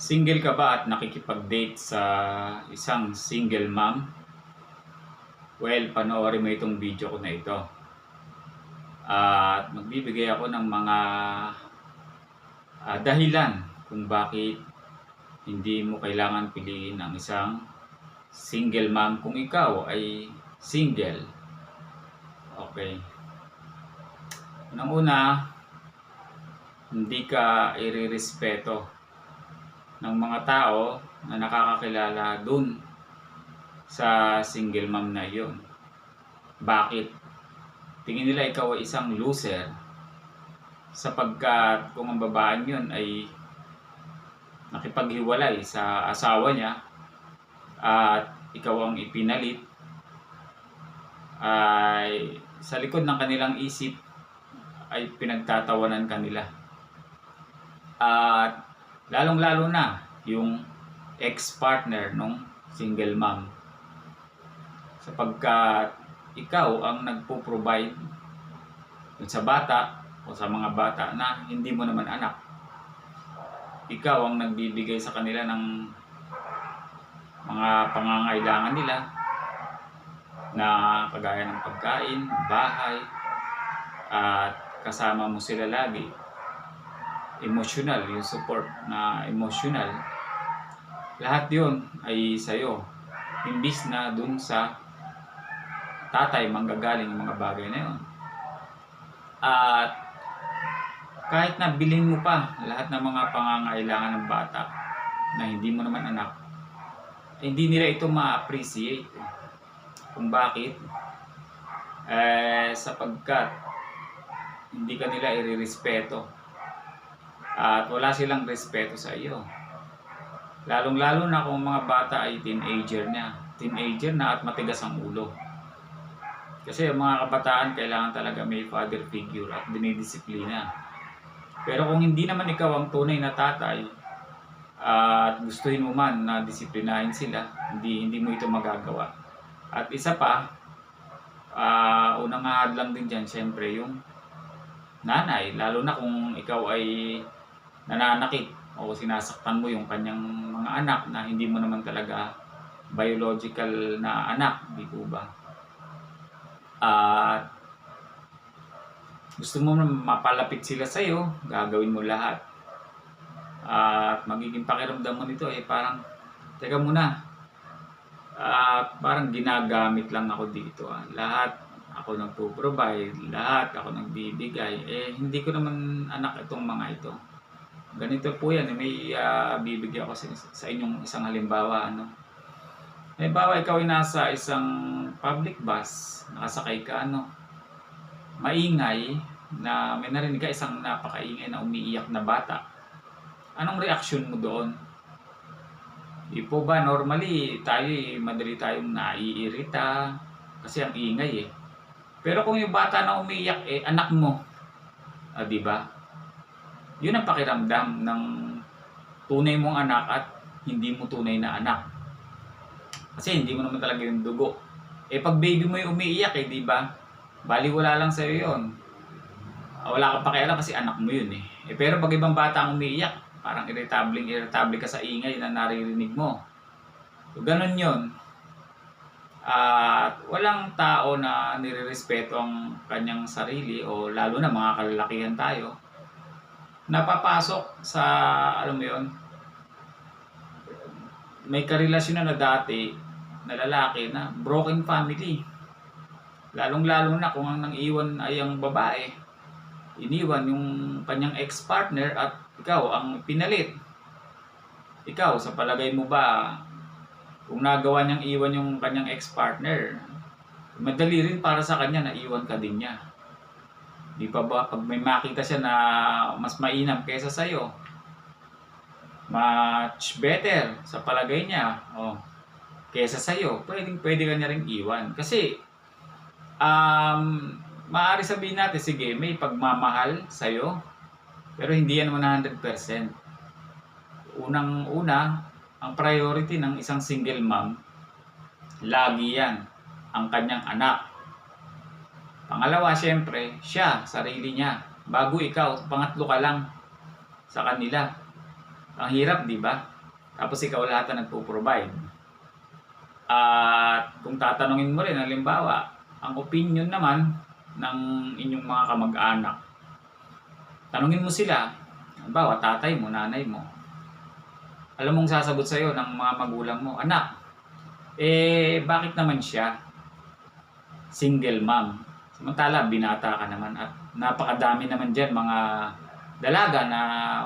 Single ka ba at nakikipag-date sa isang single mom? Well, panoorin mo itong video ko na ito. At magbibigay ako ng mga ah, dahilan kung bakit hindi mo kailangan piliin ang isang single mom kung ikaw ay single. Okay. Unang-una, hindi ka irirespeto ng mga tao na nakakakilala dun sa single mom na iyon. Bakit? Tingin nila ikaw ay isang loser sapagkat kung ang babaan yun ay nakipaghiwalay sa asawa niya at ikaw ang ipinalit ay sa likod ng kanilang isip ay pinagtatawanan kanila. At lalong-lalo na yung ex-partner nung single mom. Sapagkat ikaw ang nagpo-provide sa bata o sa mga bata na hindi mo naman anak. Ikaw ang nagbibigay sa kanila ng mga pangangailangan nila na kagaya ng pagkain, bahay, at kasama mo sila lagi emotional, yung support na emotional, lahat yon ay sa'yo. Imbis na dun sa tatay manggagaling yung mga bagay na yun. At kahit na bilhin mo pa lahat ng mga pangangailangan ng bata na hindi mo naman anak, hindi nila ito ma-appreciate. Kung bakit? Eh, sapagkat hindi ka nila irirespeto at wala silang respeto sa iyo. Lalong-lalo na kung mga bata ay teenager na. Teenager na at matigas ang ulo. Kasi ang mga kabataan kailangan talaga may father figure at dinidisiplina. Pero kung hindi naman ikaw ang tunay na tatay at gustuhin mo man na disiplinahin sila, hindi hindi mo ito magagawa. At isa pa, ah unang hadlang din dyan, syempre, yung nanay. Lalo na kung ikaw ay nananakit o sinasaktan mo yung kanyang mga anak na hindi mo naman talaga biological na anak, di po ba? At gusto mo mapalapit sila sa iyo, gagawin mo lahat. At magiging pakiramdam mo nito eh parang teka muna. At parang ginagamit lang ako dito. Ah. Lahat ako nagpo-provide, lahat ako nagbibigay. Eh hindi ko naman anak itong mga ito ganito po yan, may uh, bibigyan ko sa, sa inyong isang halimbawa. Ano? Halimbawa, ikaw ay nasa isang public bus, nakasakay ka, ano, maingay, na may narinig ka isang napakaingay na umiiyak na bata. Anong reaksyon mo doon? Di po ba, normally, tayo madali tayong naiirita kasi ang ingay eh. Pero kung yung bata na umiiyak, eh, anak mo, ah, di ba? Yun ang pakiramdam ng tunay mong anak at hindi mo tunay na anak. Kasi hindi mo naman talaga yung dugo. Eh pag baby mo yung umiiyak eh, di ba? Bali wala lang sa'yo yun. Ah, Wala kang pakialam kasi anak mo yun eh. eh pero pag ibang bata ang umiiyak, parang irritable, irritable ka sa ingay na naririnig mo. So, ganun yun. At walang tao na nirerespeto ang kanyang sarili o lalo na mga kalalakihan tayo napapasok sa, alam mo yun, may karelasyon na, na dati na lalaki na broken family. Lalong-lalo na kung ang nang iwan ay ang babae. Iniwan yung kanyang ex-partner at ikaw ang pinalit. Ikaw, sa palagay mo ba, kung nagawa niyang iwan yung kanyang ex-partner, madali rin para sa kanya na iwan ka din niya. Di pa ba, pag may makita siya na mas mainam kaysa sa'yo, much better sa palagay niya, oh, kaysa sa'yo, pwedeng pwede ka niya rin iwan. Kasi, um, maaari sabihin natin, sige, may pagmamahal sa'yo, pero hindi yan 100%. Unang-una, ang priority ng isang single mom, lagi yan, ang kanyang anak Pangalawa, siyempre, siya, sarili niya. Bago ikaw, pangatlo ka lang sa kanila. Ang hirap, di ba? Tapos ikaw lahat ang nagpo-provide. At kung tatanungin mo rin, halimbawa, ang opinion naman ng inyong mga kamag-anak, tanungin mo sila, halimbawa, tatay mo, nanay mo, alam mong sasagot sa'yo ng mga magulang mo, anak, eh, bakit naman siya? Single mom. Samantala, binata ka naman at napakadami naman dyan mga dalaga na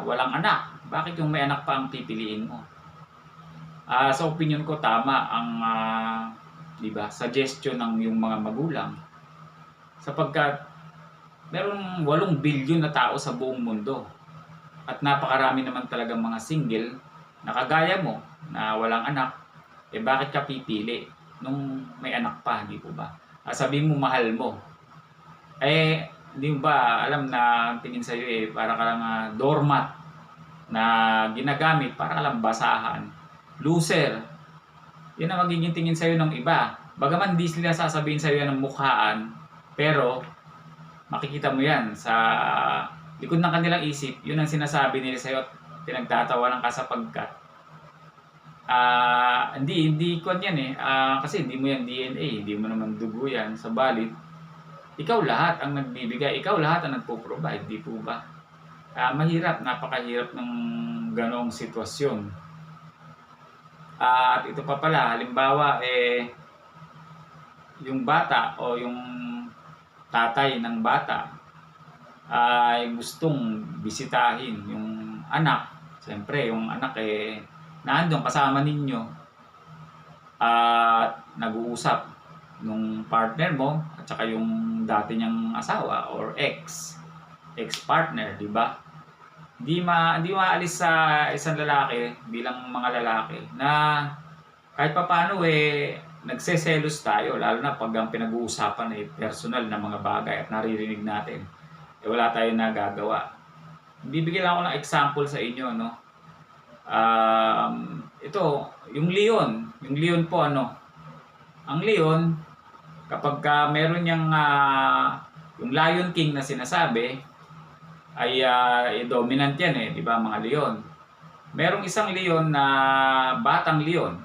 walang anak. Bakit yung may anak pa ang pipiliin mo? Ah, sa opinion ko tama ang ah, 'di ba, suggestion ng yung mga magulang. Sapagkat merong 8 bilyon na tao sa buong mundo. At napakarami naman talagang mga single na kagaya mo na walang anak. Eh bakit ka pipili nung may anak pa, di po ba? Ah, sabihin mo mahal mo. Eh, mo ba alam na ang tingin sa'yo eh, para ka lang ah, doormat na ginagamit para lang basahan. Loser. Yan ang magiging tingin sa'yo ng iba. Bagaman di sila sasabihin sa'yo ng mukhaan, pero makikita mo yan sa likod ng kanilang isip, yun ang sinasabi nila sa'yo at pinagtatawanan ka sapagkat Ah, hindi hindi ko yan eh. Ah, kasi hindi mo yan DNA, hindi mo naman dugo yan sa balit. Ikaw lahat ang nagbibigay, ikaw lahat ang nagpo-provide, di po ba? Ah, mahirap, napakahirap ng ganong sitwasyon. Ah, at ito pa pala, halimbawa eh yung bata o yung tatay ng bata ay gustong bisitahin yung anak. Siyempre, yung anak eh nandun kasama ninyo at nag-uusap nung partner mo at saka yung dati niyang asawa or ex ex-partner, di ba? Di ma di maalis sa isang lalaki bilang mga lalaki na kahit papaano eh nagseselos tayo lalo na pag ang pinag-uusapan ay personal na mga bagay at naririnig natin eh wala tayong nagagawa. Bibigyan lang ako ng example sa inyo no um, ito, yung leon, yung leon po ano, ang leon, kapag ka meron niyang ah, yung Lion King na sinasabi, ay eh, dominant yan eh, di ba mga leon. Merong isang leon na batang leon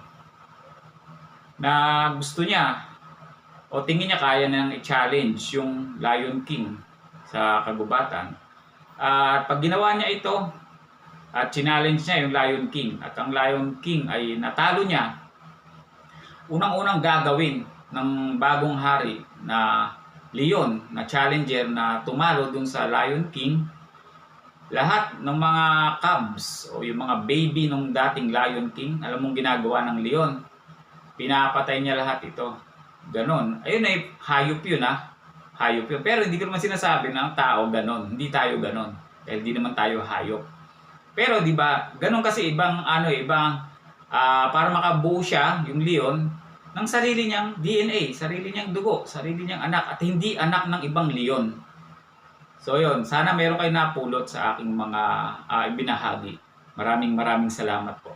na gusto niya o tingin niya kaya nang i-challenge yung Lion King sa kagubatan. At pag ginawa niya ito, at challenge niya yung Lion King at ang Lion King ay natalo niya unang-unang gagawin ng bagong hari na Leon na challenger na tumalo dun sa Lion King. Lahat ng mga cubs o yung mga baby ng dating Lion King alam mong ginagawa ng Leon. Pinapatay niya lahat ito. Ganon. Ayun ay hayop yun ha hayop yun. Pero hindi ko naman sinasabi ng tao ganon. Hindi tayo ganon. Dahil hindi naman tayo hayop. Pero 'di ba, ganun kasi ibang ano, ibang ah, para makabuo siya yung leon ng sarili niyang DNA, sarili niyang dugo, sarili niyang anak at hindi anak ng ibang leon. So 'yon, sana meron kayo napulot sa aking mga ah, ibinahagi. Maraming maraming salamat po.